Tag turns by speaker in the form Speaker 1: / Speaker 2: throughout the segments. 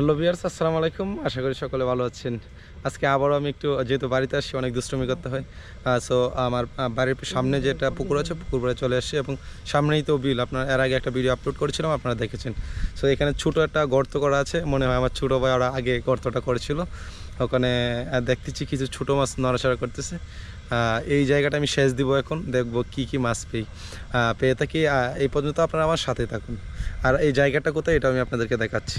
Speaker 1: Hello বিয়ার্স আসসালামু আলাইকুম। আশা করি সকলে ভালো আছেন। আজকে আবারও আমি একটু যেহেতু বাড়িতে আসছি অনেক দুষ্টুমি করতে হয়। সো আমার বাড়ির সামনে যেটা পুকুর আছে পুকুর পাড়ে চলে আসছি এবং সামনেই তো বিল। আপনার এর আগে একটা ভিডিও আপলোড করেছিলাম আপনারা দেখেছেন। সো এখানে ছোটো একটা গর্ত করা আছে। মনে হয় আমার ছোটো ভাই ওরা আগে গর্তটা করেছিল। ওখানে দেখতেছি কিছু ছোটো মাছ নড়াচড়া করতেছে। এই জায়গাটা আমি শেষ দিব এখন দেখব কি কি মাছ আহ, পেয়ে থাকি। এই পর্যন্ত আপনারা আমার সাথে থাকুন। আর এই জায়গাটা কোথায় এটা আমি আপনাদেরকে দেখাচ্ছি।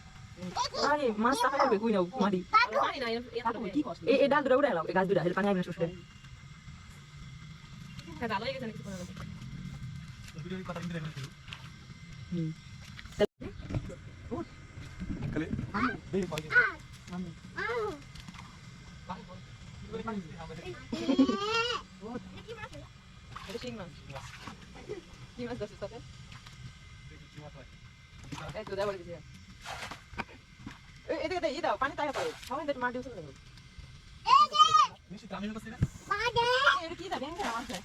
Speaker 2: আরে, মাছ টাকা লাগবে কই নাও, মারি। এই এই ডাল দুটো উড়ে এলাম এই গাছ দুটো পানি আইবে শুষে। শিং মাছ কি মাছ দছিস তাতে এই তো দেবো দিছি এদিকে দে ই দাও পানি তাই পারে সবাই দেখ মার দিউছ না এটা কি দা ব্যাংক না আছে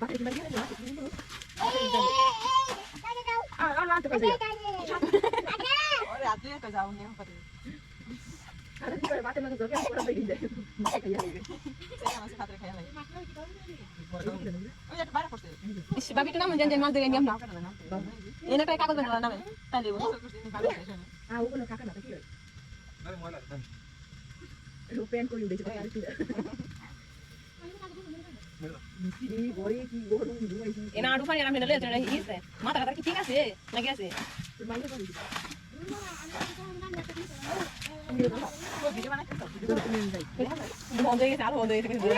Speaker 2: বাকি কি বাকি না আ আ লাতে পারে আরে আতে কা যাও নে পারে আরে কি করে বাতে না তো কেন করে বেরিয়ে যায় খাইয়া লাগে সেই আমার সাথে খাইয়া লাগে ওই একটা বাইরে পড়ছে
Speaker 3: বাকিটা নাম জান জান মাছ দেখে নিলাম না
Speaker 2: এনে একটা কাগজ বানালা নামে। তাই দেবো।
Speaker 3: আ ওগুলো কাকা না কি রূপেন কই উড়েছে তাই আর কি এনা আড়ু পানি আমি নলে এটা ইসে মাথা কথা কি ঠিক আছে নাকি আছে বন্ধ হয়ে গেছে আরও বন্ধ হয়ে গেছে